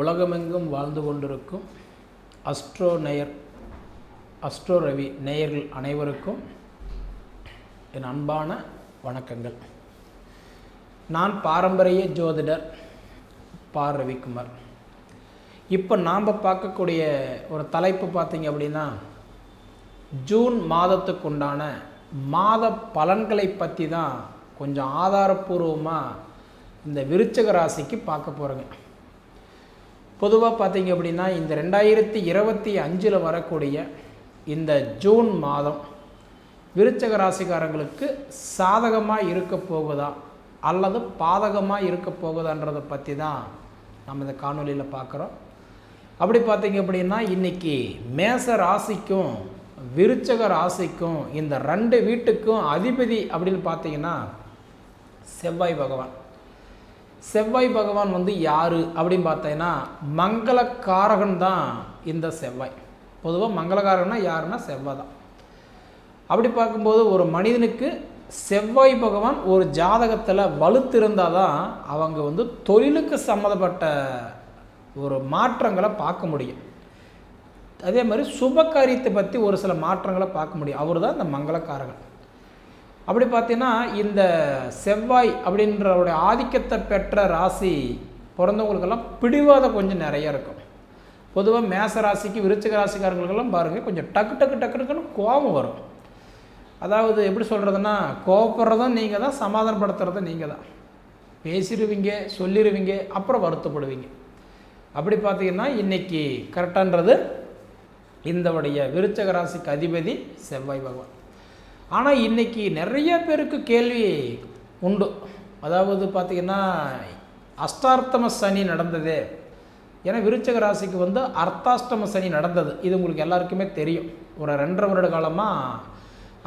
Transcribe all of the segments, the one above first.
உலகமெங்கும் வாழ்ந்து கொண்டிருக்கும் அஸ்ட்ரோ நேயர் அஸ்ட்ரோ ரவி நேயர்கள் அனைவருக்கும் என் அன்பான வணக்கங்கள். நான் பாரம்பரிய ஜோதிடர் பா ரவிக்குமார். இப்போ நாம் பார்க்கக்கூடிய ஒரு தலைப்பு பார்த்தீங்க அப்படின்னா ஜூன் மாதத்துக்கு உண்டான மாத பலன்களை பற்றி தான் கொஞ்சம் ஆதாரப்பூர்வமாக இந்த விருச்சக ராசிக்கு பார்க்க போகிறோங்க பொதுவாக பார்த்தீங்க அப்படின்னா இந்த ரெண்டாயிரத்தி இருபத்தி அஞ்சில் வரக்கூடிய இந்த ஜூன் மாதம் விருச்சக ராசிக்காரங்களுக்கு சாதகமாக இருக்க போகுதா அல்லது பாதகமாக இருக்க போகுதான்றதை பற்றி தான் நம்ம இந்த காணொலியில் பார்க்குறோம். அப்படி பார்த்தீங்க அப்படின்னா இன்றைக்கி மேச ராசிக்கும் விருச்சக ராசிக்கும் இந்த ரெண்டு வீட்டுக்கும் அதிபதி அப்படின்னு பார்த்தீங்கன்னா செவ்வாய் பகவான். செவ்வாய் பகவான் வந்து யார் அப்படின்னு பார்த்தீங்கன்னா மங்களக்காரகன் தான் இந்த செவ்வாய். பொதுவாக மங்களக்காரகன்னா யாருன்னா செவ்வாய் தான். அப்படி பார்க்கும்போது ஒரு மனிதனுக்கு செவ்வாய் பகவான் ஒரு ஜாதகத்தில் வலுத்திருந்தால் தான் அவங்க வந்து தொழிலுக்கு சம்மந்தப்பட்ட ஒரு மாற்றங்களை பார்க்க முடியும். அதே மாதிரி சுப காரியத்தை பற்றி ஒரு சில மாற்றங்களை பார்க்க முடியும். அவர் தான் இந்த மங்களக்காரகன். அப்படி பார்த்தீங்கன்னா இந்த செவ்வாய் அப்படின்றவுடைய ஆதிக்கத்தை பெற்ற ராசி பிறந்தவங்களுக்கெல்லாம் பிடிவாதம் கொஞ்சம் நிறைய இருக்கும். பொதுவாக மேச ராசிக்கு விருச்சிக ராசிக்காரங்களுக்கெல்லாம் பாருங்கள் கொஞ்சம் டக்கு டக்கு டக்குனுக்குன்னு கோபம் வரும். அதாவது எப்படி சொல்கிறதுன்னா கோபப்படுறதும் நீங்கள் தான் சமாதானப்படுத்துறதும் நீங்கள் தான். பேசிடுவீங்க சொல்லிடுவீங்க அப்புறம் வருத்தப்படுவீங்க. அப்படி பார்த்தீங்கன்னா இன்றைக்கி கரெக்டான்றது இந்தவுடைய விருச்சக ராசிக்கு அதிபதி செவ்வாய் பகவான். ஆனால் இன்றைக்கி நிறைய பேருக்கு கேள்வி உண்டு. அதாவது பார்த்திங்கன்னா அஷ்டார்த்தம சனி நடந்ததே. ஏன்னா விருச்சக ராசிக்கு வந்து அர்த்தாஷ்டம சனி நடந்தது. இது உங்களுக்கு எல்லாருக்குமே தெரியும். ஒரு ரெண்டரை வருட காலமாக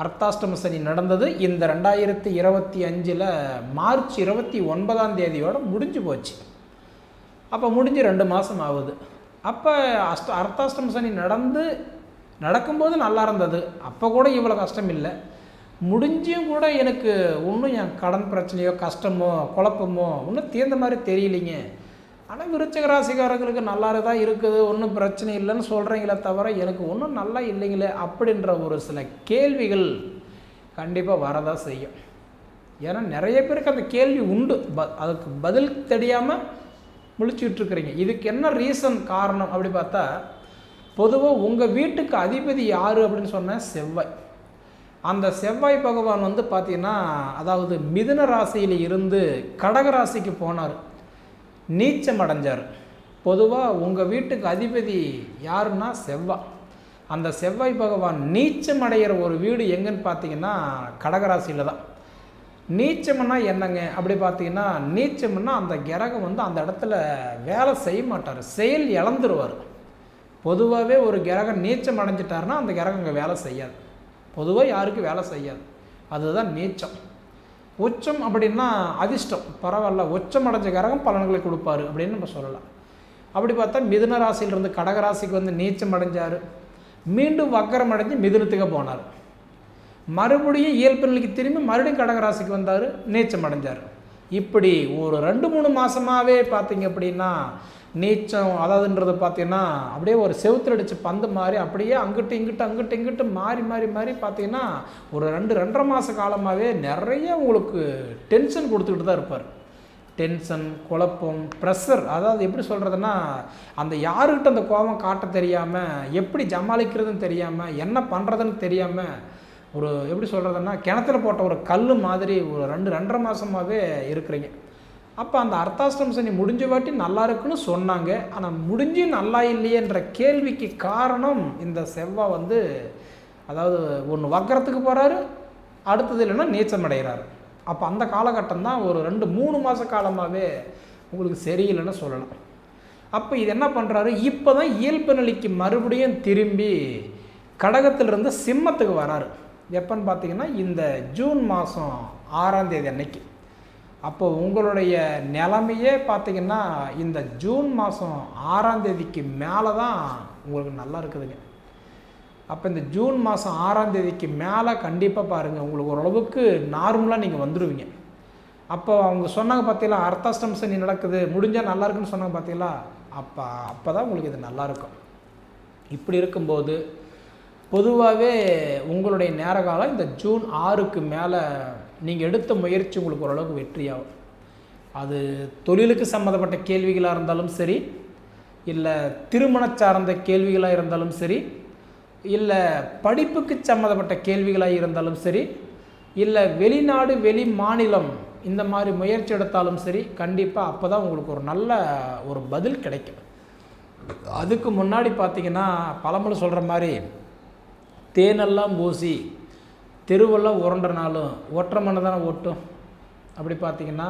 அர்த்தாஷ்டம சனி நடந்தது. இந்த ரெண்டாயிரத்தி இருபத்தி அஞ்சில் மார்ச் இருபத்தி ஒன்பதாம் தேதியோடு முடிஞ்சு போச்சு. அப்போ முடிஞ்சு ரெண்டு மாதம் ஆகுது. அப்போ அஷ்ட அர்த்தாஷ்டம சனி நடந்து நடக்கும்போது நல்லா இருந்தது. அப்போ கூட இவ்வளோ கஷ்டம் இல்லை. முடிஞ்சும் கூட எனக்கு ஒன்றும் என் கடன் பிரச்சனையோ கஷ்டமோ குழப்பமோ ஒன்றும் தீர்ந்த மாதிரி தெரியலிங்க. ஆனால் விருச்சக ராசிக்காரங்களுக்கு நல்லா தான் இருக்குது ஒன்றும் பிரச்சனை இல்லைன்னு சொல்கிறீங்களே தவிர எனக்கு ஒன்றும் நல்லா இல்லைங்களே அப்படின்ற ஒரு சில கேள்விகள் கண்டிப்பாக வரதான் செய்யும். ஏன்னா நிறைய பேருக்கு அந்த கேள்வி உண்டு. ப அதுக்கு பதில் தெரியாமல் முழிச்சுட்ருக்குறீங்க இதுக்கு என்ன ரீசன் காரணம் அப்படி பார்த்தா பொதுவாக உங்கள் வீட்டுக்கு அதிபதி யார் அப்படின்னு சொன்னால் செவ்வாய். அந்த செவ்வாய் பகவான் வந்து பார்த்தீங்கன்னா அதாவது மிதுன ராசியில் இருந்து கடக ராசிக்கு போனார். நீச்சம் அடைஞ்சார். பொதுவாக உங்கள் வீட்டுக்கு அதிபதி யாருன்னா செவ்வாய் அந்த செவ்வாய் பகவான் நீச்சம் அடைகிற ஒரு வீடு எங்கன்னு பார்த்தீங்கன்னா கடகராசியில் தான். நீச்சம்னா என்னங்க? அப்படி பார்த்தீங்கன்னா நீச்சம்னா அந்த கிரகம் வந்து அந்த இடத்துல வேலை செய்ய மாட்டார். செயல் இழந்துருவார். பொதுவாகவே ஒரு கிரகம் நீச்சம் அடைஞ்சிட்டாருன்னா அந்த கிரகம் அங்கே வேலை செய்யாது. பொதுவாக யாருக்கும் வேலை செய்யாது. அதுதான் நீச்சம். உச்சம் அப்படின்னா அதிர்ஷ்டம். பரவாயில்ல உச்சம் அடைஞ்ச கரகம் பலன்களை கொடுப்பாரு அப்படின்னு நம்ம சொல்லலாம். அப்படி பார்த்தா மிதுன ராசியிலிருந்து கடகராசிக்கு வந்து நீச்சம் அடைஞ்சார். மீண்டும் வக்கரம் அடைஞ்சு மிதுனத்துக்கு போனார். மறுபடியும் இயல்பு நிலைக்கு திரும்பி மறுபடியும் கடகராசிக்கு வந்தார் நீச்சம் அடைஞ்சார். இப்படி ஒரு ரெண்டு மூணு மாதமாகவே பார்த்தீங்க அப்படின்னா நீச்சம் அதாவதுன்றது பார்த்தீங்கன்னா அப்படியே ஒரு செவுத்துல அடித்து பந்து மாதிரி அப்படியே அங்கிட்டு இங்கிட்டு அங்கிட்டு இங்கிட்டு மாறி மாறி மாறி பார்த்தீங்கன்னா ஒரு ரெண்டு ரெண்டரை மாத காலமாகவே நிறைய உங்களுக்கு டென்ஷன் கொடுத்துக்கிட்டு தான் இருப்பார். டென்ஷன் குழப்பம் ப்ரெஷர் அதாவது எப்படி சொல்கிறதுன்னா அந்த யாருக்கிட்ட அந்த கோபம் காட்ட தெரியாமல் எப்படி சமாளிக்கிறதுன்னு தெரியாமல் என்ன பண்ணுறதுன்னு தெரியாமல் ஒரு எப்படி சொல்கிறதுன்னா கிணத்துல போட்ட ஒரு கல் மாதிரி ஒரு ரெண்டு ரெண்டரை மாதமாகவே இருக்கிறீங்க. அப்போ அந்த அர்த்தாஷ்டம் சனி முடிஞ்ச வாட்டி நல்லா இருக்குன்னு சொன்னாங்க. ஆனால் முடிஞ்சு நல்லா இல்லையேன்ற கேள்விக்கு காரணம் இந்த செவ்வாய் வந்து அதாவது ஒன்று வக்கரத்துக்கு போகிறாரு அடுத்தது இல்லைன்னா நீச்சம் அடைகிறாரு. அப்போ அந்த காலகட்டம் தான் ஒரு ரெண்டு மூணு மாத காலமாகவே உங்களுக்கு சரியில்லைன்னு சொல்லலாம் அப்போ இது என்ன பண்ணுறாரு இப்போ தான் இயல்பு நிலைக்கு மறுபடியும் திரும்பி கடகத்திலிருந்து சிம்மத்துக்கு வராரு. எப்போன்னு பார்த்தீங்கன்னா இந்த ஜூன் மாதம் ஆறாம் தேதி அன்னைக்கு. அப்போ உங்களுடைய நிலைமையே பார்த்தீங்கன்னா இந்த ஜூன் மாதம் ஆறாம் தேதிக்கு மேலே தான் உங்களுக்கு நல்லா இருக்குதுங்க. அப்போ இந்த ஜூன் மாதம் ஆறாம் தேதிக்கு மேலே கண்டிப்பாக பாருங்கள் உங்களுக்கு ஓரளவுக்கு நார்மலாக நீங்கள் வந்துடுவீங்க அப்போ அவங்க சொன்னாங்க பார்த்தீங்களா அர்த்தாஷ்டம் சனி நடக்குது முடிஞ்சால் நல்லா இருக்குன்னு சொன்னாங்க பார்த்தீங்களா அப்போ அப்போ தான் உங்களுக்கு இது நல்லாயிருக்கும் இப்படி இருக்கும்போது பொதுவாகவே உங்களுடைய நேர காலம் இந்த ஜூன் ஆறுக்கு மேலே நீங்கள் எடுத்த முயற்சி உங்களுக்கு ஓரளவுக்கு வெற்றியாகும். அது தொழிலுக்கு சம்மந்தப்பட்ட கேள்விகளாக இருந்தாலும் சரி இல்லை திருமண சார்ந்த கேள்விகளாக இருந்தாலும் சரி இல்லை படிப்புக்கு சம்மந்தப்பட்ட கேள்விகளாக இருந்தாலும் சரி இல்லை வெளிநாடு வெளி மாநிலம் இந்த மாதிரி முயற்சி எடுத்தாலும் சரி கண்டிப்பாக அப்போ தான் உங்களுக்கு ஒரு நல்ல ஒரு பதில் கிடைக்கும். அதுக்கு முன்னாடி பார்த்தீங்கன்னா பழமொழி சொல்கிற மாதிரி தேனெல்லாம் பூசி தெருவெல்லாம் உரண்டனாலும் ஒற்றை மண்ணை தானே ஓட்டும் அப்படி பார்த்தீங்கன்னா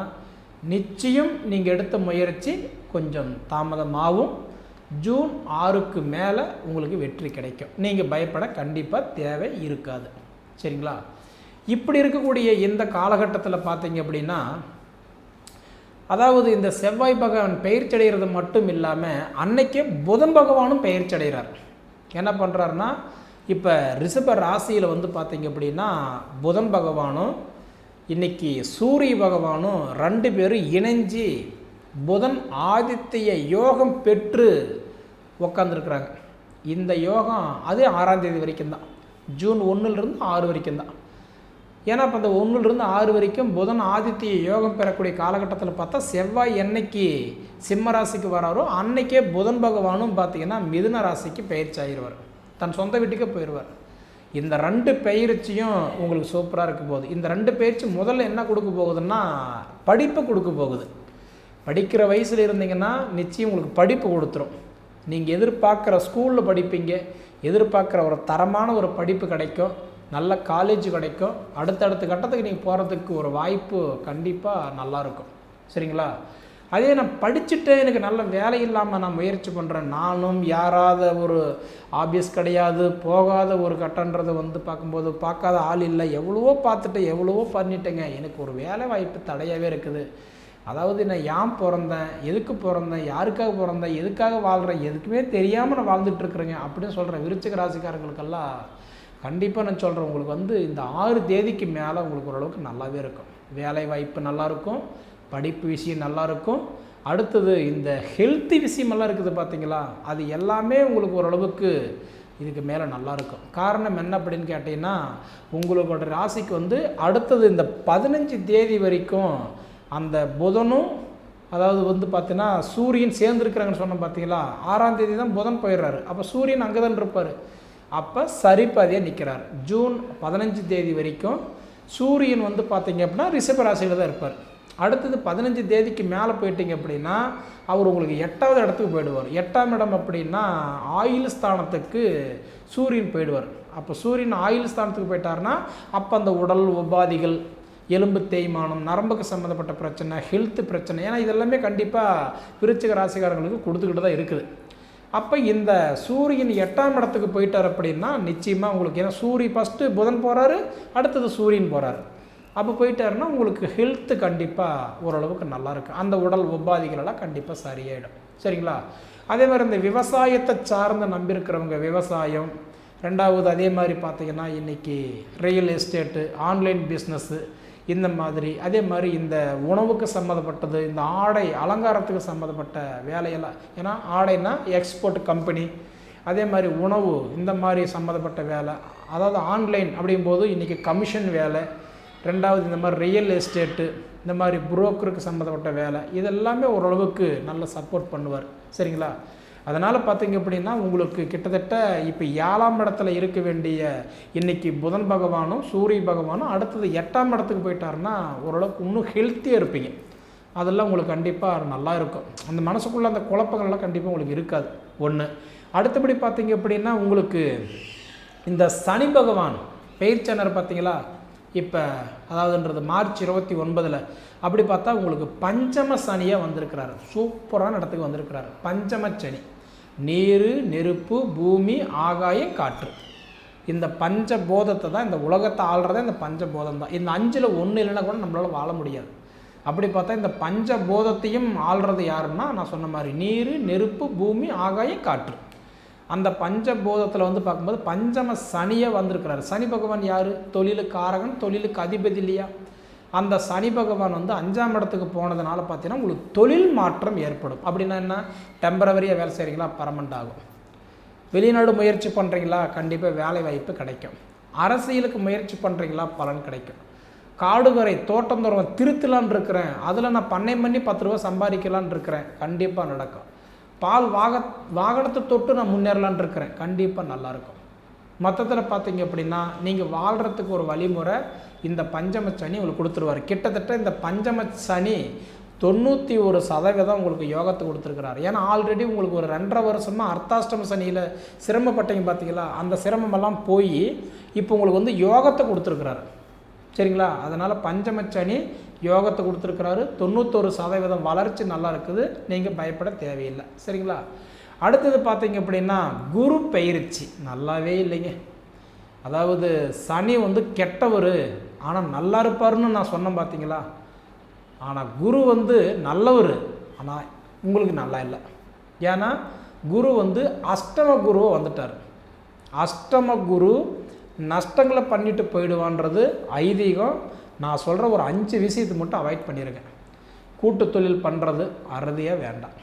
நிச்சயம் நீங்கள் எடுத்த முயற்சி கொஞ்சம் தாமதமாகும். ஜூன் ஆறுக்கு மேலே உங்களுக்கு வெற்றி கிடைக்கும். நீங்கள் பயப்பட கண்டிப்பாக தேவை இருக்காது. சரிங்களா? இப்படி இருக்கக்கூடிய இந்த காலகட்டத்தில் பார்த்தீங்க அப்படின்னா அதாவது இந்த செவ்வாய் பகவான் பயிற்சி அடைகிறது மட்டும் இல்லாமல் அன்னைக்கே புதன் பகவானும் பயிற்சி அடைகிறார் என்ன பண்ணுறாருன்னா இப்போ ரிஷப ராசியில் வந்து பார்த்தீங்க அப்படின்னா புதன் பகவானும் இன்னைக்கு சூரிய பகவானும் ரெண்டு பேரும் இணைஞ்சு புதன் ஆதித்திய யோகம் பெற்று உக்காந்துருக்குறாங்க. இந்த யோகம் அது ஆறாம் தேதி வரைக்கும் தான். ஜூன் ஒன்றுலேருந்து ஆறு வரைக்கும் தான். ஏன்னா இப்போ அந்த ஒன்றுலேருந்து ஆறு வரைக்கும் புதன் ஆதித்திய யோகம் பெறக்கூடிய காலகட்டத்தில் பார்த்தா செவ்வாய் என்னைக்கு சிம்ம ராசிக்கு வராரோ அன்னைக்கே புதன் பகவானும் பார்த்தீங்கன்னா மிதுன ராசிக்கு பயிற்சி ஆகிடுவார் தன் சொந்த வீட்டுக்கே போயிடுவார் இந்த ரெண்டு பயிற்சியும் உங்களுக்கு சூப்பராக இருக்க போகுது. இந்த ரெண்டு பயிற்சி முதல்ல என்ன கொடுக்க போகுதுன்னா படிப்பு கொடுக்க போகுது. படிக்கிற வயசில் இருந்தீங்கன்னா நிச்சயம் உங்களுக்கு படிப்பு கொடுத்துரும். நீங்கள் எதிர்பார்க்குற ஸ்கூலில் படிப்பீங்க. எதிர்பார்க்குற ஒரு தரமான ஒரு படிப்பு கிடைக்கும். நல்ல காலேஜ் கிடைக்கும். அடுத்தடுத்த கட்டத்துக்கு நீங்கள் போகிறதுக்கு ஒரு வாய்ப்பு கண்டிப்பாக நல்லாயிருக்கும் சரிங்களா? அதே நான் படிச்சுட்டு எனக்கு நல்ல வேலை இல்லாமல் நான் முயற்சி பண்ணுறேன் நானும் யாராத ஒரு ஆபீஸ் கிடையாது போகாத ஒரு கட்டன்றதை வந்து பார்க்கும்போது பார்க்காத ஆள் இல்லை. எவ்வளவோ பார்த்துட்டு எவ்வளவோ பண்ணிட்டேங்க. எனக்கு ஒரு வேலை வாய்ப்பு தடையாகவே இருக்குது. அதாவது நான் ஏன் பிறந்தேன் எதுக்கு பிறந்தேன் யாருக்காக பிறந்தேன் எதுக்காக வாழ்கிறேன் எதுக்குமே தெரியாமல் நான் வாழ்ந்துட்டுருக்குறேங்க அப்படின்னு சொல்கிறேன் விருச்சிக ராசிக்காரங்களுக்கெல்லாம் கண்டிப்பாக நான் சொல்கிறேன் உங்களுக்கு வந்து இந்த ஆறு தேதிக்கு மேலே உங்களுக்கு ஓரளவுக்கு நல்லாவே இருக்கும். வேலை வாய்ப்பு நல்லாயிருக்கும் படிப்பு விஷயம் நல்லாயிருக்கும். அடுத்தது இந்த ஹெல்த்தி விஷயமெல்லாம் இருக்குது பார்த்தீங்களா? அது எல்லாமே உங்களுக்கு ஓரளவுக்கு இதுக்கு மேலே நல்லாயிருக்கும். காரணம் என்ன அப்படின்னு கேட்டிங்கன்னா உங்களோட ராசிக்கு வந்து அடுத்தது இந்த பதினஞ்சு தேதி வரைக்கும் அந்த புதனும் அதாவது வந்து பார்த்தீங்கன்னா சூரியன் சேர்ந்துருக்குறாங்கன்னு சொன்னோம் பார்த்தீங்களா? ஆறாம் தேதி தான் புதன் போயிடுறாரு. அப்போ சூரியன் அங்கே தான் இருப்பார். அப்போ சரிப்பாதியாக நிற்கிறார் ஜூன் பதினஞ்சு தேதி வரைக்கும் சூரியன் வந்து பார்த்தீங்க அப்படின்னா ரிஷப ராசியில் தான் இருப்பார். அடுத்தது பதினஞ்சு தேதிக்கு மேலே போயிட்டீங்க அப்படின்னா அவர் உங்களுக்கு எட்டாவது இடத்துக்கு போயிடுவார். எட்டாம் இடம் அப்படின்னா ஆயுள் ஸ்தானத்துக்கு சூரியன் போயிடுவார். அப்போ சூரியன் ஆயுள் ஸ்தானத்துக்கு போயிட்டார்னா அப்போ அந்த உடல் உபாதிகள் எலும்பு தேய்மானம் நரம்புக்கு சம்மந்தப்பட்ட பிரச்சனை ஹெல்த் பிரச்சனை ஏன்னா இதெல்லாமே கண்டிப்பாக விருச்சிக ராசிக்காரங்களுக்கு கொடுத்துக்கிட்டு தான் இருக்குது. அப்போ இந்த சூரியன் எட்டாம் இடத்துக்கு போயிட்டார் அப்படின்னா நிச்சயமாக உங்களுக்கு ஏன்னா சூரிய ஃபஸ்ட்டு புதன் போகிறாரு அடுத்தது சூரியன் போகிறாரு அப்போ போயிட்டாருன்னா உங்களுக்கு ஹெல்த்து கண்டிப்பாக ஓரளவுக்கு நல்லாயிருக்கு அந்த உடல் உபாதிகளெல்லாம் கண்டிப்பாக சரியாயிடும். சரிங்களா? அதே மாதிரி இந்த விவசாயத்தை சார்ந்து நம்பியிருக்கிறவங்க விவசாயம். ரெண்டாவது அதே மாதிரி பார்த்திங்கன்னா இன்றைக்கி ரியல் எஸ்டேட்டு ஆன்லைன் பிஸ்னஸ்ஸு இந்த மாதிரி. அதே மாதிரி இந்த உணவுக்கு சம்மந்தப்பட்டது இந்த ஆடை அலங்காரத்துக்கு சம்மந்தப்பட்ட வேலையெல்லாம். ஏன்னா ஆடைனா எக்ஸ்போர்ட் கம்பெனி அதே மாதிரி உணவு இந்த மாதிரி சம்மந்தப்பட்ட வேலை. அதாவது ஆன்லைன் அப்படிங்கும்போது இன்றைக்கி கமிஷன் வேலை. ரெண்டாவது இந்த மாதிரி ரியல் எஸ்டேட்டு இந்த மாதிரி புரோக்கருக்கு சம்மந்தப்பட்ட வேலை இதெல்லாமே ஓரளவுக்கு நல்ல சப்போர்ட் பண்ணுவார். சரிங்களா? அதனால் பார்த்தீங்க அப்படின்னா உங்களுக்கு கிட்டத்தட்ட இப்போ ஏழாம் இடத்துல இருக்க வேண்டிய இன்னைக்கு புதன் பகவானும் சூரிய பகவானும் அடுத்தது எட்டாம் இடத்துக்கு போயிட்டாருன்னா ஓரளவுக்கு இன்னும் ஹெல்த்தியாக இருப்பீங்க. அதெல்லாம் உங்களுக்கு கண்டிப்பாக நல்லா இருக்கும். அந்த மனசுக்குள்ளே அந்த குழப்பங்கள்லாம் கண்டிப்பாக உங்களுக்கு இருக்காது. ஒன்று அடுத்தபடி பார்த்தீங்க அப்படின்னா உங்களுக்கு இந்த சனி பகவான் பெயர்ச்சனர் பார்த்தீங்களா? இப்போ அதாவதுன்றது மார்ச் இருபத்தி ஒன்பதில் அப்படி பார்த்தா உங்களுக்கு பஞ்சம சனியாக வந்திருக்கிறாரு. சூப்பரான இடத்துக்கு வந்திருக்கிறாரு. பஞ்சம சனி. நீர் நெருப்பு பூமி ஆகாயம் காற்று. இந்த பஞ்சபோதத்தை தான் இந்த உலகத்தை ஆள்றதே இந்த பஞ்சபோதம் தான். இந்த அஞ்சில் ஒன்று இல்லைன்னா கூட நம்மளால் வாழ முடியாது. அப்படி பார்த்தா இந்த பஞ்சபோதத்தையும் ஆள்றது யாருன்னா நான் சொன்ன மாதிரி நீர் நெருப்பு பூமி ஆகாயம் காற்று. அந்த பஞ்சபோதத்தில் வந்து பார்க்கும்போது பஞ்சம சனியை வந்திருக்கிறாரு. சனி பகவான் யார்? தொழிலுக்கு காரகன் தொழிலுக்கு அதிபதி இல்லையா? அந்த சனி பகவான் வந்து அஞ்சாம் இடத்துக்கு போனதுனால பார்த்தீங்கன்னா உங்களுக்கு தொழில் மாற்றம் ஏற்படும். அப்படின்னா என்ன? டெம்பரவரியாக வேலை செய்கிறீங்களா பரமண்ட் ஆகும். வெளிநாடு முயற்சி பண்ணுறீங்களா கண்டிப்பாக வேலை வாய்ப்பு கிடைக்கும். அரசியலுக்கு முயற்சி பண்ணுறீங்களா பலன் கிடைக்கும். காடுகரை தோட்டம் தோறும் திருத்தலான் இருக்கிறேன். அதில் நான் பண்ணை பண்ணி பத்து ரூபா சம்பாதிக்கலான் இருக்கிறேன். கண்டிப்பாக நடக்கும். பால் வாக வாகனத்தை தொட்டு நான் முன்னேறலான் இருக்கிறேன். கண்டிப்பாக நல்லாயிருக்கும். மொத்தத்தில் பார்த்தீங்க அப்படின்னா நீங்கள் வாழ்கிறதுக்கு ஒரு வழிமுறை இந்த பஞ்சம சனி உங்களுக்கு கொடுத்துருவார். கிட்டத்தட்ட இந்த பஞ்சம சனி தொண்ணூற்றி ஒரு சதவீதம் உங்களுக்கு யோகத்தை கொடுத்துருக்கிறார். ஏன்னா ஆல்ரெடி உங்களுக்கு ஒரு ரெண்டரை வருஷமாக அர்த்தாஷ்டம சனியில் சிரமப்பட்டீங்க பார்த்தீங்களா? அந்த சிரமமெல்லாம் போய் இப்போ உங்களுக்கு வந்து யோகத்தை கொடுத்துருக்குறாரு. சரிங்களா? அதனால் பஞ்சமச்சனி யோகத்தை கொடுத்துருக்குறாரு. தொண்ணூத்தொரு சதவீதம் வளர்ச்சி நல்லா இருக்குது. நீங்கள் பயப்பட தேவையில்லை. சரிங்களா? அடுத்தது பார்த்தீங்க அப்படின்னா குரு பயிற்சி. நல்லாவே இல்லைங்க. அதாவது சனி வந்து கெட்டவர். ஆனால் நல்லா இருப்பாருன்னு நான் சொன்னேன் பார்த்தீங்களா? ஆனால் குரு வந்து நல்லவர். ஆனால் உங்களுக்கு நல்லா இல்லை. ஏன்னா குரு வந்து அஷ்டம குருவை வந்துட்டார். அஷ்டம குரு நஷ்டங்களை பண்ணிட்டு போயிடுவான்றது ஐதீகம். நான் சொல்கிற ஒரு அஞ்சு விஷயத்தை மட்டும் அவாய்ட் பண்ணியிருக்கேன் கூட்டு தொழில் பண்ணுறது அறுதியாக வேண்டாம்.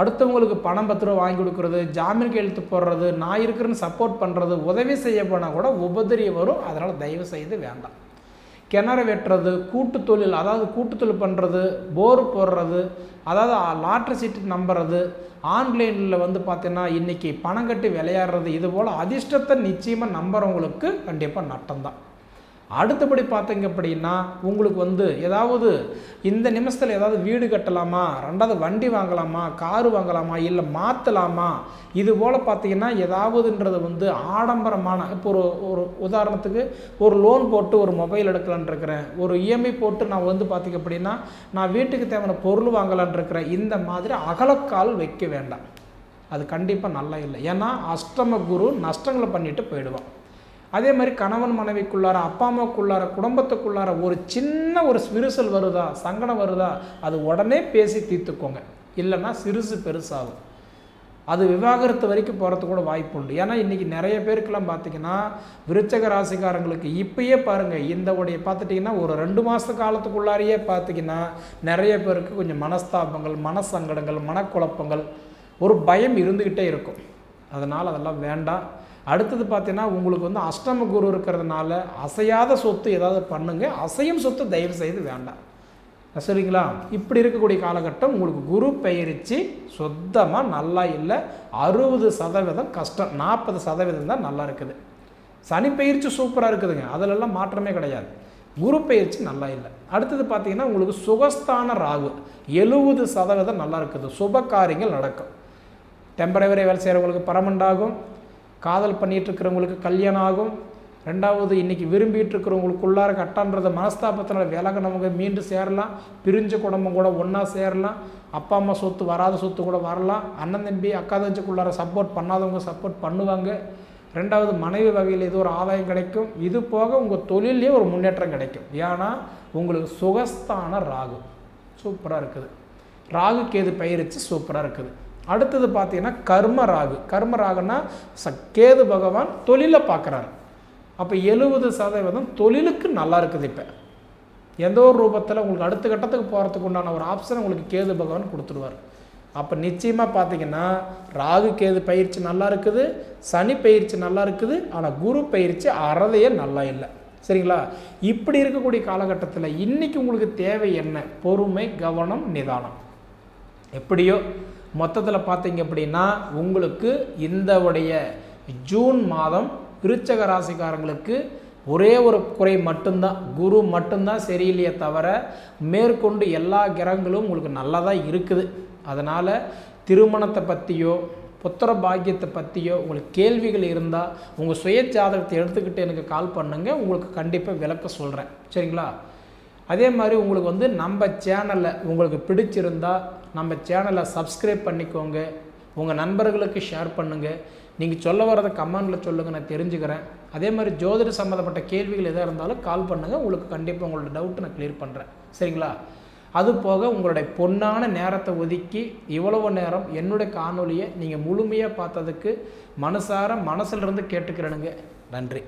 அடுத்தவங்களுக்கு பணம் பத்து ரூபா வாங்கி கொடுக்குறது ஜாமீன் கையெழுத்து போடுறது நான் இருக்கிறேன்னு சப்போர்ட் பண்ணுறது உதவி செய்ய போனால் கூட உபதிரி வரும். அதனால் தயவு செய்து வேண்டாம். கிணறு வெட்டுறது கூட்டு தொழில் அதாவது கூட்டு தொழில் பண்ணுறது போர் போடுறது அதாவது லாட்ரி சீட்டு நம்புறது ஆன்லைனில் வந்து பார்த்தீங்கன்னா இன்றைக்கி பணம் கட்டி விளையாடுறது இது போல் அதிர்ஷ்டத்தை நிச்சயமாக நம்புகிறவங்களுக்கு கண்டிப்பாக நட்டம்தான். அடுத்தபடி பார்த்தீங்க அப்படின்னா உங்களுக்கு வந்து ஏதாவது இந்த நிமிஷத்தில் ஏதாவது வீடு கட்டலாமா? ரெண்டாவது வண்டி வாங்கலாமா? காரு வாங்கலாமா? இல்லை மாற்றலாமா இது போல் பார்த்தீங்கன்னா ஏதாவதுன்றது வந்து ஆடம்பரமான இப்போ ஒரு ஒரு உதாரணத்துக்கு ஒரு லோன் போட்டு ஒரு மொபைல் எடுக்கலான் இருக்கிறேன். ஒரு இஎம்ஐ போட்டு நான் வந்து பார்த்திங்க அப்படின்னா நான் வீட்டுக்கு தேவையான பொருள் வாங்கலான் இருக்கிறேன். இந்த மாதிரி அகலக்கால் வைக்க வேண்டாம். அது கண்டிப்பாக நல்லா இல்லை. ஏன்னா அஷ்டம குரு நஷ்டங்களை பண்ணிட்டு போயிடுவான். அதே மாதிரி கணவன் மனைவிக்குள்ளார அப்பா அம்மாவுக்குள்ளார குடும்பத்துக்குள்ளார ஒரு சின்ன ஒரு விரிசல் வருதா சங்கடம் வருதா அது உடனே பேசி தீர்த்துக்கோங்க. இல்லைன்னா சிறுசு பெருசாகும். அது விவாகரத்து வரைக்கும் போகிறதுக்கு கூட வாய்ப்பு உண்டு. ஏன்னா இன்றைக்கி நிறைய பேருக்கெல்லாம் பார்த்தீங்கன்னா விருச்சக ராசிக்காரங்களுக்கு இப்பயே பாருங்கள் இந்த உடைய பார்த்துட்டிங்கன்னா ஒரு ரெண்டு மாத காலத்துக்குள்ளாரையே பார்த்தீங்கன்னா நிறைய பேருக்கு கொஞ்சம் மனஸ்தாபங்கள் மனசங்கடங்கள் மனக்குழப்பங்கள் ஒரு பயம் இருந்துக்கிட்டே இருக்கும். அதனால் அதெல்லாம் வேண்டாம். அடுத்தது பார்த்தீங்கன்னா உங்களுக்கு வந்து அஷ்டம குரு இருக்கிறதுனால அசையாத சொத்து ஏதாவது பண்ணுங்கள் அசையும் சொத்து தயவு செய்து வேண்டாம். சரிங்களா? இப்படி இருக்கக்கூடிய காலகட்டம் உங்களுக்கு குரு பெயரிச்சு சொத்தமாக நல்லா இல்லை அறுபது சதவீதம் கஷ்டம் நாற்பது சதவீதம் தான் நல்லா இருக்குது. சனி பயிற்சி சூப்பராக இருக்குதுங்க. அதிலெல்லாம் மாற்றமே கிடையாது. குரு பயிற்சி நல்லா இல்லை. அடுத்தது பார்த்தீங்கன்னா உங்களுக்கு சுகஸ்தான ராகு எழுபது சதவீதம் நல்லா இருக்குது. சுப காரியங்கள் நடக்கும். டெம்பரவரி வேலை செய்கிறவங்களுக்கு பரமண்டாகும். காதல் பண்ணிகிட்டு இருக்கிறவங்களுக்கு கல்யாணம் ஆகும் ரெண்டாவது இன்றைக்கி விரும்பிகிட்டு இருக்கிறவங்களுக்குள்ளார கட்டான்றத மனஸ்தாபத்தினால் நமக்கு மீண்டும் சேரலாம். பிரிஞ்ச குடும்பம் கூட ஒன்றா சேரலாம். அப்பா அம்மா சொத்து வராத சொத்து கூட வரலாம். அண்ணன் தம்பி அக்கா தஞ்சுக்குள்ளார சப்போர்ட் பண்ணாதவங்க சப்போர்ட் பண்ணுவாங்க. ரெண்டாவது மனைவி வகையில் ஏதோ ஒரு ஆதாயம் கிடைக்கும். இது போக உங்கள் தொழிலே ஒரு முன்னேற்றம் கிடைக்கும். ஏன்னா உங்களுக்கு சுகஸ்தான ராகு. சூப்பராக இருக்குது. ராகு கேது பயிற்சி சூப்பராக இருக்குது. அடுத்தது பார்த்தீங்கன்னா கர்ம ராகு கர்ம ராகுன்னா ச கேது பகவான் தொழிலை பார்க்குறாரு. அப்போ எழுபது சதவீதம் தொழிலுக்கு நல்லா இருக்குது இப்போ. எந்த ஒரு ரூபத்தில் உங்களுக்கு அடுத்த கட்டத்துக்கு போகிறதுக்கு உண்டான ஒரு ஆப்ஷன் உங்களுக்கு கேது பகவான் கொடுத்துருவார் அப்போ நிச்சயமாக பார்த்தீங்கன்னா ராகு கேது பயிற்சி நல்லா இருக்குது சனி பயிற்சி நல்லா இருக்குது ஆனால் குரு பயிற்சி அறதையே நல்லா இல்லை. சரிங்களா? இப்படி இருக்கக்கூடிய காலகட்டத்தில் இன்றைக்கி உங்களுக்கு தேவை என்ன? பொறுமை கவனம் நிதானம். எப்படியோ மொத்தத்தில் பார்த்தீங்க அப்படின்னா உங்களுக்கு இந்த உடைய ஜூன் மாதம் விருச்சக ராசிக்காரங்களுக்கு ஒரே ஒரு குறை மட்டும்தான். குரு மட்டும்தான் சரியில்லையே தவிர மேற்கொண்டு எல்லா கிரகங்களும் உங்களுக்கு நல்லதாக இருக்குது. அதனால் திருமணத்தை பற்றியோ புத்திர பாக்கியத்தை பற்றியோ உங்களுக்கு கேள்விகள் இருந்தால் உங்கள் சுய ஜாதகத்தை எடுத்துக்கிட்டு எனக்கு கால் பண்ணுங்கள் உங்களுக்கு கண்டிப்பாக விளக்க சொல்கிறேன் சரிங்களா? அதே மாதிரி உங்களுக்கு வந்து நம்ம சேனலில் உங்களுக்கு பிடிச்சிருந்தால் நம்ம சேனலை சப்ஸ்கிரைப் பண்ணிக்கோங்க. உங்கள் நண்பர்களுக்கு ஷேர் பண்ணுங்கள் நீங்கள் சொல்ல வரத கமெண்டில் சொல்லுங்கள் நான் தெரிஞ்சுக்கிறேன். அதே மாதிரி ஜோதிட சம்மந்தப்பட்ட கேள்விகள் எதாக இருந்தாலும் கால் பண்ணுங்கள் உங்களுக்கு கண்டிப்பாக உங்களோட டவுட்டு நான் கிளியர் பண்ணுறேன் சரிங்களா? அது போக உங்களுடைய பொன்னான நேரத்தை ஒதுக்கி இவ்வளவு நேரம் என்னுடைய காணொலியை நீங்கள் முழுமையாக பார்த்ததுக்கு மனசார மனசிலிருந்து கேட்டுக்கிறேனுங்க. நன்றி.